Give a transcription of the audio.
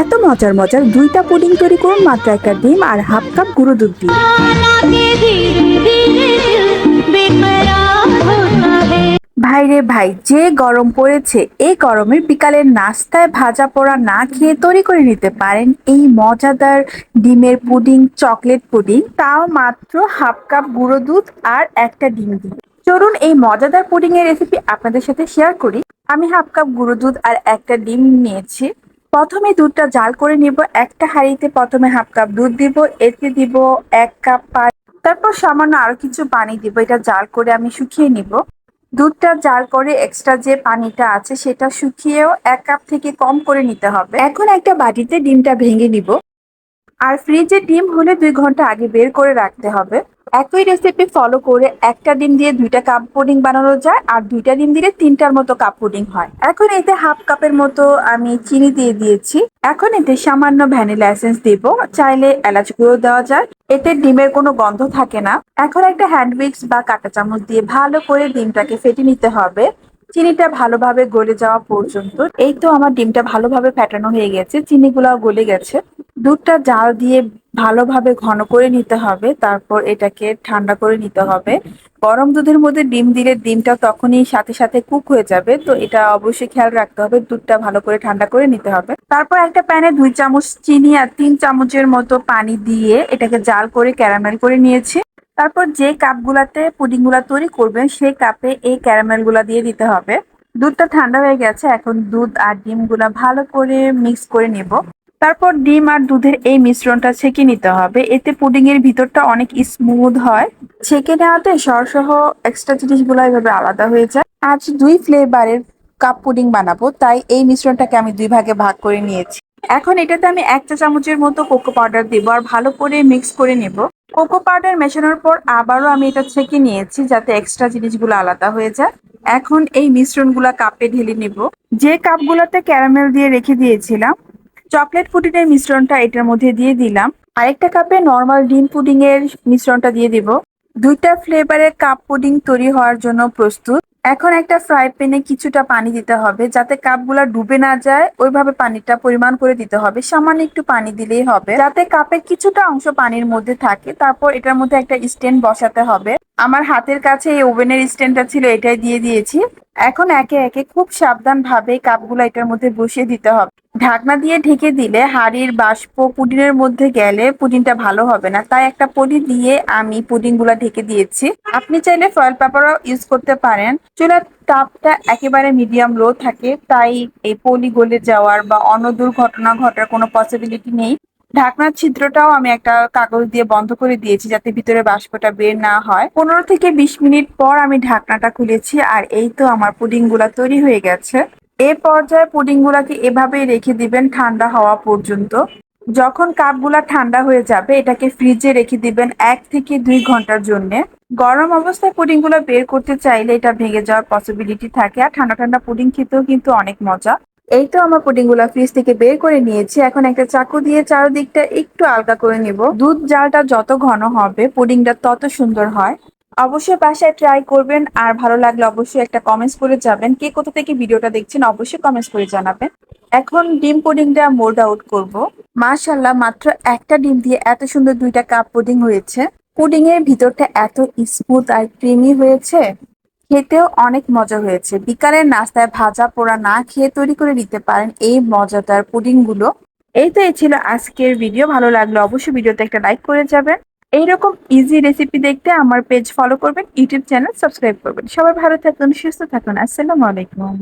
এত মজার মজার দুইটা পুডিং তৈরি করুন, মাত্র একটা ডিম আর হাফ কাপ গুঁড়ো দুধ দিয়ে ভাইরে ভাই, যে গরম পড়েছে এই গরমের বিকালের নাস্তায় ভাজা পোড়া না খেয়ে তৈরি করে নিতে পারেন এই মজাদার ডিমের পুডিং, চকলেট পুডিং, তাও মাত্র হাফ কাপ গুঁড়ো দুধ আর একটা ডিম দিয়ে চলুন এই মজাদার পুডিংয়ের রেসিপি আপনাদের সাথে শেয়ার করি। আমি হাফ কাপ গুঁড়ো দুধ আর একটা ডিম নিয়েছি। প্রথমে দুধটা জাল করে নিব, একটা হাঁড়িতে প্রথমে হাফ কাপ দুধ দিব, এতে দিব এক কাপ পানি, তারপর সামান্য আরও কিছু পানি দিব, এটা জাল করে আমি শুকিয়ে নিব। দুধটা জাল করে এক্সট্রা যে পানিটা আছে সেটা শুকিয়েও এক কাপ থেকে কম করে নিতে হবে। এখন একটা বাটিতে ডিমটা ভেঙে নিব। আর ফ্রিজে ডিম হলে দুই ঘণ্টা আগে বের করে রাখতে হবে। একই রেসিপি ফলো করে একটা ডিম দিয়ে দুইটা কাপ পুডিং বানানো যায় আর দুইটা ডিম দিলে তিনটার মতো কাপ পুডিং হয়। এখন এতে হাফ কাপের মতো আমি চিনি দিয়ে দিয়েছি। এখন এতে সামান্য ভ্যানিলা এসেন্স দিব। চাইলে এলাচ গুঁড়ো দেওয়া যায়। এতে ডিমের কোনো গন্ধ থাকে না। এখন একটা হ্যান্ড উইক্স বা কাঁটা চামচ দিয়ে ভালো করে ডিমটাকে ফেটে নিতে হবে। চিনিটা ভালোভাবে গলে যাওয়া পর্যন্ত। এই তো আমার ডিমটা ভালোভাবে ফেটানো হয়ে গেছে। চিনিগুলাও গলে গেছে। দুধটা জাল দিয়ে ভালোভাবে ঘন করে নিতে হবে, তারপর এটাকে ঠান্ডা করে নিতে হবে। গরম দুধের মধ্যে ডিম দিলে ডিমটা তখনই সাথে সাথে কুক হয়ে যাবে, তো এটা অবশ্যই খেয়াল রাখতে হবে, দুধটা ভালো করে ঠান্ডা করে নিতে হবে। তারপর একটা প্যানে দুই চামচ চিনি আর তিন চামচের মতো পানি দিয়ে এটাকে জাল করে ক্যারামেল করে নিয়েছি। তারপর যে কাপগুলাতে পুডিংগুলা তৈরি করবেন, সেই কাপে এই ক্যারামেলগুলা দিয়ে দিতে হবে। দুধটা ঠান্ডা হয়ে গেছে, এখন দুধ আর ডিমগুলা ভালো করে মিক্স করে নেব। তারপর ডিম আর দুধের এই মিশ্রণটা ছেঁকে নিতে হবে। এতে পুডিং এর ভিতরটা অনেক স্মুথ হয়। ছেঁকে নেওয়াতে সরসহ এক্সট্রা জিনিসগুলো এভাবে আলাদা হয়ে যায়। আজ দুই ফ্লেভারের কাপ পুডিং বানাবো, তাই এই মিশ্রণটাকে আমি দুই ভাগে ভাগ করে নিয়েছি। এখন এটাতে আমি এক চা চামচের মতো কোকো পাউডার দেবো আর ভালো করে মিক্স করে নেব। কোকো পাউডার মেশানোর পর আবারও আমি এটা ছেঁকে নিয়েছি যাতে এক্সট্রা জিনিসগুলো আলাদা হয়ে যায়। এখন এই মিশ্রণগুলা কাপে ঢেলে নেব। যে কাপগুলোতে ক্যারামেল দিয়ে রেখে দিয়েছিলাম চকলেট পুডিংয়ের মিশ্রণটা এটার মধ্যে দিয়ে দিলাম। আরেকটা কাপে নর্মাল ডিম পুডিং এর মিশ্রণটা দিয়ে দিব। দুইটা ফ্লেভারের কাপ পুডিং তৈরি হওয়ার জন্য প্রস্তুত। এখন একটা ফ্রাই প্যানে কিছুটা পানি দিতে হবে যাতে কাপগুলা ডুবে না যায়। ওইভাবে পানিটা পরিমাণ করে দিতে হবে। সামান্য একটু পানি দিলেই হবে। যাতে কাপের কিছুটা অংশ পানির মধ্যে থাকে, তারপর এটার মধ্যে একটা স্ট্যান্ড বসাতে হবে। আমার হাতের কাছে এই ওভেনের স্ট্যান্ডটা ছিল, এটাই দিয়ে দিয়েছি। এখন একে একে খুব সাবধান ভাবে কাপগুলো এটার মধ্যে বসিয়ে দিতে হবে। ঢাকনা দিয়ে ঢেকে দিলে হাড়ির বাষ্প পুডিনের মধ্যে গেলে পুডিংটা ভালো হবে না। তাই একটা পলি দিয়ে আমি পুডিংগুলা ঢেকে দিয়েছি। আপনি চাইলে ফয়েল পেপারও ইউজ করতে পারেন। চুলার তাপটা একেবারে মিডিয়াম লো থাকে, তাই এই পলি গলে যাওয়ার বা অন্য দুর্ঘটনা ঘটার কোনো পসিবিলিটি নেই। ঢাকনার ছিদ্রটাও আমি একটা কাগজ দিয়ে বন্ধ করে দিয়েছি যাতে ভিতরে বাষ্পটা বের না হয়। পনেরো থেকে বিশ মিনিট পর আমি ঢাকনাটা খুলেছি, আর এই তো আমার পুডিংগুলা তৈরি হয়ে গেছে। এ পর্যায়ে পুডিংগুলাকে এভাবেই রেখে দিবেন ঠান্ডা হওয়া পর্যন্ত। যখন কাপগুলা ঠান্ডা হয়ে যাবে, এটাকে ফ্রিজে রেখে দিবেন এক থেকে দুই ঘণ্টার জন্য। গরম অবস্থায় পুডিংগুলো বের করতে চাইলে এটা ভেঙে যাওয়ার পসিবিলিটি থাকে। আর ঠান্ডা ঠান্ডা পুডিং খেতেও কিন্তু অনেক মজা। এই তো আমার পুডিংগুলা ফ্রিজ থেকে বের করে নিয়েছি। এখন একটা চাকু দিয়ে চারদিকটা একটু আলগা করে নিব। দুধ জালটা যত ঘন হবে, পুডিংটা তত সুন্দর হয়। অবশ্যই বাসায় ট্রাই করবেন। আর ভালো লাগলে অবশ্যই একটা কমেন্টস করে যাবেন। কে কোথা থেকে ভিডিওটা দেখছেন অবশ্যই কমেন্টস করে জানাবেন। এখন ডিম পুডিংটা মোল্ড আউট করব। মাশাল্লাহ মাত্র একটা ডিম দিয়ে এত সুন্দর দুইটা কাপ পুডিং হয়েছে। পুডিং এর ভিতরটা এত স্মুথ আর ক্রিমি হয়েছে। খেতেও অনেক মজা হয়েছে। বিকালের নাস্তায় ভাজা পোড়া না খেয়ে তৈরি করে নিতে পারেন এই মজাদার পুডিংগুলো। এই তো, এই ছিল আজকের ভিডিও ভালো লাগলে অবশ্যই ভিডিওতে একটা লাইক করে যাবেন। এইরকম ইজি রেসিপি দেখতে আমার পেজ ফলো করবেন ইউটিউব চ্যানেল সাবস্ক্রাইব করবেন। সবাই ভালো থাকুন, সুস্থ থাকুন। আসসালামু আলাইকুম।